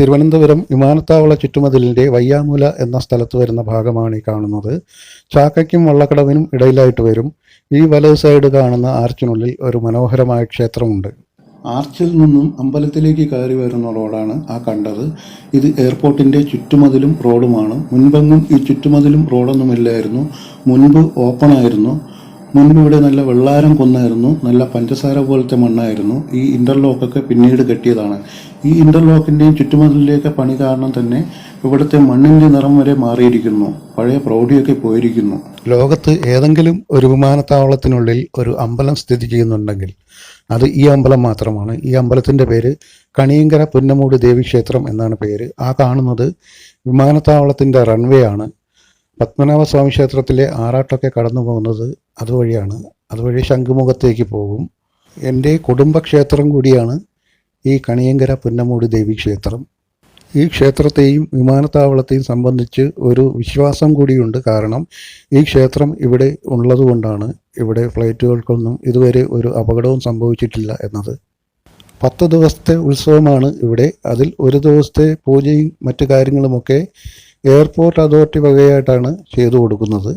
തിരുവനന്തപുരം വിമാനത്താവള ചുറ്റുമതിലിന്റെ വയ്യാമൂല എന്ന സ്ഥലത്ത് വരുന്ന ഭാഗമാണ് ഈ കാണുന്നത്. ചാക്കയ്ക്കും വള്ളക്കടവിനും ഇടയിലായിട്ട് വരും. ഈ വലത് സൈഡ് കാണുന്ന ആർച്ചിനുള്ളിൽ ഒരു മനോഹരമായ ക്ഷേത്രമുണ്ട്. ആർച്ചിൽ നിന്നും അമ്പലത്തിലേക്ക് കയറി വരുന്ന റോഡാണ് ആ കണ്ടത്. ഇത് എയർപോർട്ടിന്റെ ചുറ്റുമതിലും റോഡുമാണ്. മുൻപെങ്ങും ഈ ചുറ്റുമതിലും റോഡൊന്നുമില്ലായിരുന്നു. മുൻപ് ഓപ്പൺ ആയിരുന്നു. മുൻപ് ഇവിടെ നല്ല വെള്ളാരം കുന്നായിരുന്നു. നല്ല പഞ്ചസാര പോലത്തെ മണ്ണായിരുന്നു. ഈ ഇന്റർലോക്കൊക്കെ പിന്നീട് കെട്ടിയതാണ്. ഈ ഇന്റർലോക്കിന്റെയും ചുറ്റുമതിലേക്ക് പണി കാരണം തന്നെ ഇവിടുത്തെ മണ്ണിന്റെ നിറം വരെ മാറിയിരിക്കുന്നു. പഴയ പ്രൗഢിയൊക്കെ പോയിരിക്കുന്നു. ലോകത്ത് ഏതെങ്കിലും ഒരു വിമാനത്താവളത്തിനുള്ളിൽ ഒരു അമ്പലം സ്ഥിതി ചെയ്യുന്നുണ്ടെങ്കിൽ അത് ഈ അമ്പലം മാത്രമാണ്. ഈ അമ്പലത്തിന്റെ പേര് കണിയങ്കര പുന്നമൂട് ദേവീക്ഷേത്രം എന്നാണ് പേര്. ആ കാണുന്നത് വിമാനത്താവളത്തിന്റെ റൺവേ ആണ്. പത്മനാഭസ്വാമി ക്ഷേത്രത്തിലെ ആറാട്ടൊക്കെ കടന്നു പോകുന്നത് അതുവഴിയാണ്. അതുവഴി ശംഖുമുഖത്തേക്ക് പോകും. എന്റെ കുടുംബക്ഷേത്രം കൂടിയാണ് ഈ കണിയങ്കര പുന്നമൂടി ദേവി ക്ഷേത്രം. ഈ ക്ഷേത്രത്തെയും വിമാനത്താവളത്തെയും സംബന്ധിച്ച് ഒരു വിശ്വാസം കൂടിയുണ്ട്. കാരണം ഈ ക്ഷേത്രം ഇവിടെ ഉള്ളതുകൊണ്ടാണ് ഇവിടെ ഫ്ലൈറ്റുകൾക്കൊന്നും ഇതുവരെ ഒരു അപകടവും സംഭവിച്ചിട്ടില്ല എന്നത്. പത്ത് ദിവസത്തെ ഉത്സവമാണ് ഇവിടെ. അതിൽ ഒരു ദിവസത്തെ പൂജയും മറ്റു കാര്യങ്ങളുമൊക്കെ എയർപോർട്ട് അതോറിറ്റി വകയായിട്ടാണ് ചെയ്തു കൊടുക്കുന്നത്.